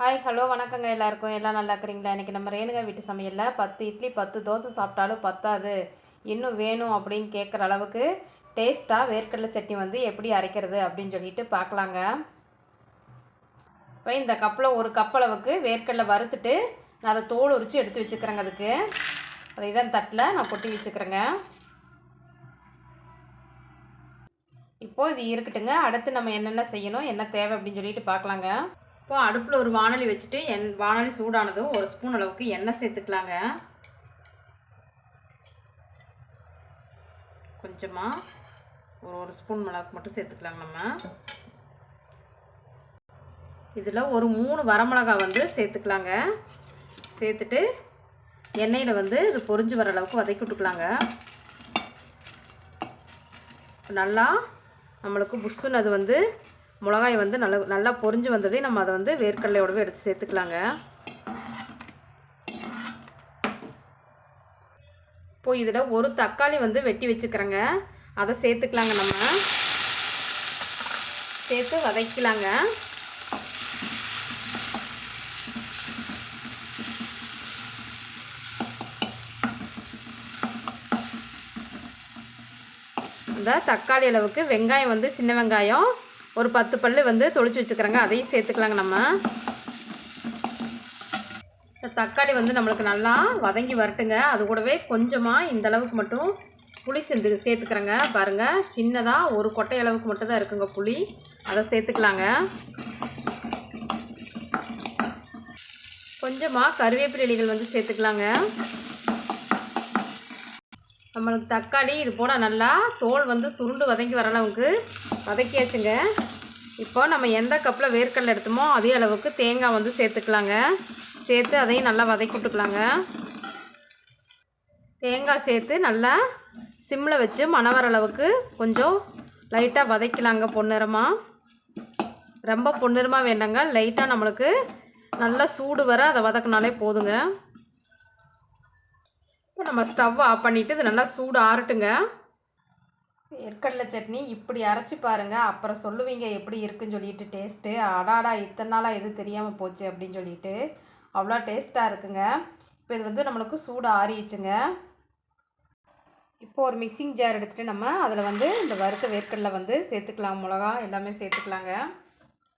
Hi hello வணக்கங்க எல்லாருக்கும். எல்லாம் நல்லா இருக்கிறீங்களா? இன்றைக்கி நம்ம ரேணுகா வீட்டு சமையலில் பத்து இட்லி பத்து தோசை சாப்பிட்டாலும் பத்தாது. இன்னும் வேணும் அப்படின்னு கேட்குற அளவுக்கு டேஸ்ட்டாக வேர்க்கடலை சட்னி வந்து எப்படி அரைக்கிறது அப்படின்னு சொல்லிட்டு பார்க்கலாங்க. இப்போ இந்த கப்பில் ஒரு கப் அளவுக்கு வேர்க்கடலை வறுத்துட்டு நான் அதை தோல் உரித்து எடுத்து வச்சுக்கிறேங்க அதுக்கு. அதை இதான் தட்டில் நான் கொட்டி வச்சுக்கிறேங்க. இப்போது இது இருக்கட்டுங்க. அடுத்து நம்ம என்னென்ன செய்யணும் என்ன தேவை அப்படின்னு சொல்லிட்டு பார்க்கலாங்க. இப்போ அடுப்பில் ஒரு வானொலி வச்சுட்டு என் வானொலி சூடானதும் ஒரு ஸ்பூன் அளவுக்கு எண்ணெய் சேர்த்துக்கலாங்க. கொஞ்சமாக ஒரு ஒரு ஸ்பூன் மிளகு மட்டும் சேர்த்துக்கலாங்க நம்ம. இதில் ஒரு மூணு வரமிளகா வந்து சேர்த்துக்கலாங்க. சேர்த்துட்டு எண்ணெயில் வந்து இது பொரிஞ்சு வர அளவுக்கு வதக்கி விட்டுக்கலாங்க. நல்லா நம்மளுக்கு புஷ்ஷுன்னு அது வந்து மிளகாய் வந்து நல்லா நல்லா பொரிஞ்சு வந்ததே நம்ம அதை வந்து வேர்க்கடலையோடவே எடுத்து சேர்த்துக்கலாங்க. இப்போ இதில் ஒரு தக்காளி வந்து வெட்டி வச்சுக்கிறேங்க. அதை சேர்த்துக்கலாங்க நம்ம. சேர்த்து வதக்கலாங்க. இந்த தக்காளி அளவுக்கு வெங்காயம் வந்து சின்ன வெங்காயம் ஒரு பத்து பல் வந்து தொளிச்சு வச்சுக்கிறேங்க. அதையும் சேர்த்துக்கலாங்க நம்ம. இந்த தக்காளி வந்து நம்மளுக்கு நல்லா வதங்கி வரட்டுங்க. அது கூடவே கொஞ்சமாக இந்த அளவுக்கு மட்டும் புளி சேர்ந்து சேர்த்துக்கிறேங்க. பாருங்கள் சின்னதாக ஒரு கொட்டை அளவுக்கு மட்டும் தான் இருக்குங்க புளி. அதை சேர்த்துக்கலாங்க. கொஞ்சமாக கருவேப்பிலைகள் வந்து சேர்த்துக்கலாங்க. நம்மளுக்கு தக்காளி இது போல் நல்லா தோல் வந்து சுருண்டு வதங்கி வர அளவுக்கு வதக்கியாச்சுங்க இப்போ நம்ம எந்த கப்பில் வேர்க்கடலை எடுத்தோமோ அதே அளவுக்கு தேங்காய் வந்து சேர்த்துக்கலாங்க. சேர்த்து அதையும் நல்லா வதக்கி விட்டுக்கலாங்க. தேங்காய் சேர்த்து நல்லா சிம்மில் வச்சு மணம் வர அளவுக்கு கொஞ்சம் லைட்டாக வதக்கலாங்க பொன்னிறமாக ரொம்ப பொன்னிறமாக வேண்டாங்க. லைட்டாக நம்மளுக்கு நல்லா சூடு வர அதை வதக்கினாலே போதுங்க. இப்போ நம்ம ஸ்டவ் ஆஃப் பண்ணிவிட்டு இது நல்லா சூடு ஆறட்டுங்க. எற்கடலை சட்னி இப்படி அரைச்சி பாருங்கள் அப்புறம் சொல்லுவீங்க எப்படி இருக்குன்னு சொல்லிட்டு டேஸ்ட்டு அடாடா இத்தனை நாளாக எது தெரியாமல் போச்சு அப்படின்னு சொல்லிட்டு. அவ்வளோ டேஸ்ட்டாக இருக்குங்க. இப்போ இது வந்து நம்மளுக்கு சூடு ஆறிடுச்சுங்க. இப்போ ஒரு மிக்சிங் ஜார் எடுத்துகிட்டு நம்ம அதில் வந்து இந்த வறுத்த வேர்க்கடலை வந்து சேர்த்துக்கலாம். மிளகா எல்லாமே சேர்த்துக்கலாங்க.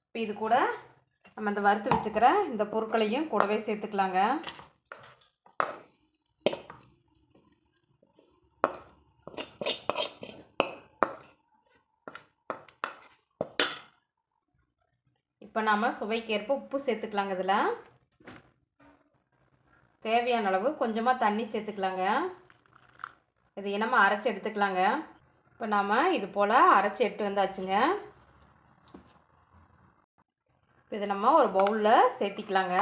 இப்போ இது கூட நம்ம இந்த வறுத்து வச்சுக்கிற இந்த பொருட்களையும் கூடவே சேர்த்துக்கலாங்க. இப்போ நாம் சுவைக்கேற்ப உப்பு சேர்த்துக்கலாங்க இதில். தேவையான அளவு கொஞ்சமாக தண்ணி சேர்த்துக்கலாங்க. இது என்னமா அரைச்சி எடுத்துக்கலாங்க. இப்போ நாம் இது போல் அரைச்சி எடுத்து வந்தாச்சுங்க. இப்போ இதை நம்ம ஒரு பவுலில் சேர்த்திக்கலாங்க.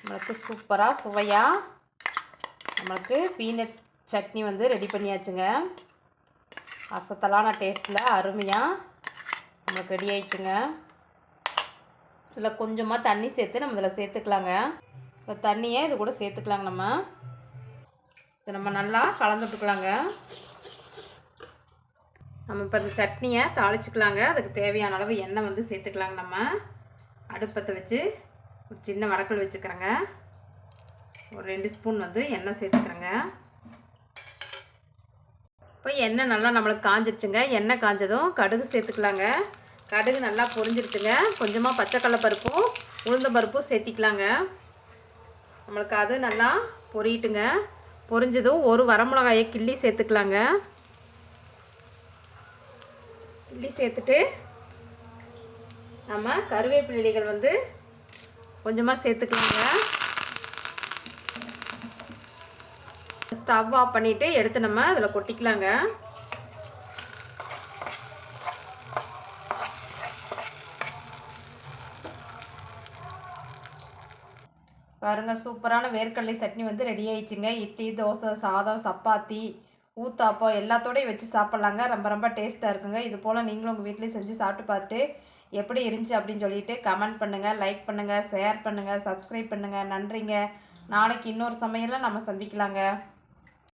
நம்மளுக்கு சூப்பராக சுவையாக நம்மளுக்கு பீனட் சட்னி வந்து ரெடி பண்ணியாச்சுங்க. அசத்தலான டேஸ்ட்டில் அருமையாக நமக்கு ரெடி ஆயிடுச்சுங்க. இதில் கொஞ்சமாக தண்ணி சேர்த்து நம்ம இதில் சேர்த்துக்கலாங்க. இப்போ தண்ணியை இது கூட சேர்த்துக்கலாங்க நம்ம. இது நம்ம நல்லா கலந்துட்டுக்கலாங்க நம்ம இப்போ இந்த சட்னியை தாளிச்சிக்கலாங்க. அதுக்கு தேவையான அளவு எண்ணெய் வந்து சேர்த்துக்கலாங்க நம்ம. அடுப்பத்தை வச்சு ஒரு சின்ன வடக்கல் வச்சுக்கிறேங்க. ஒரு ரெண்டு ஸ்பூன் வந்து எண்ணெய் சேர்த்துக்கிறேங்க. இப்போ எண்ணெய் நல்லா நம்மளுக்கு காஞ்சிருச்சுங்க. எண்ணெய் காஞ்சதும் கடுகு சேர்த்துக்கலாங்க. கடுகு நல்லா பொரிஞ்சிருச்சுங்க. கொஞ்சமாக பச்சைக்கடலை பருப்பும் உளுந்த பருப்பும் சேர்த்திக்கலாங்க. நம்மளுக்கு அது நல்லா பொரியட்டுங்க. பொரிஞ்சதும் ஒரு வரமிளகாயை கிள்ளி சேர்த்துக்கலாங்க. கிள்ளி சேர்த்துட்டு நம்ம கருவேப்பிலைகள் வந்து கொஞ்சமாக சேர்த்துக்கலாங்க. ஸ்டவ் ஆஃப் பண்ணிவிட்டு எடுத்து நம்ம அதில் கொட்டிக்கலாங்க. பாருங்க சூப்பரான வேர்க்கடலை சட்னி வந்து ரெடி ஆயிடுச்சுங்க. இட்லி தோசை சாதம் சப்பாத்தி ஊத்தாப்பம் எல்லாத்தோடையும் வச்சு சாப்பிட்லாங்க. ரொம்ப ரொம்ப டேஸ்ட்டாக இருக்குங்க. இது போல் நீங்களும் உங்கள் வீட்லேயும் செஞ்சு சாப்பிட்டு பார்த்துட்டு எப்படி இருந்துச்சு அப்படின்னு சொல்லிட்டு கமெண்ட் பண்ணுங்கள் லைக் பண்ணுங்கள் ஷேர் பண்ணுங்கள் சப்ஸ்கிரைப் பண்ணுங்கள் நன்றிங்க. நாளைக்கு இன்னொரு சமையலில் நம்ம சந்திக்கலாங்க.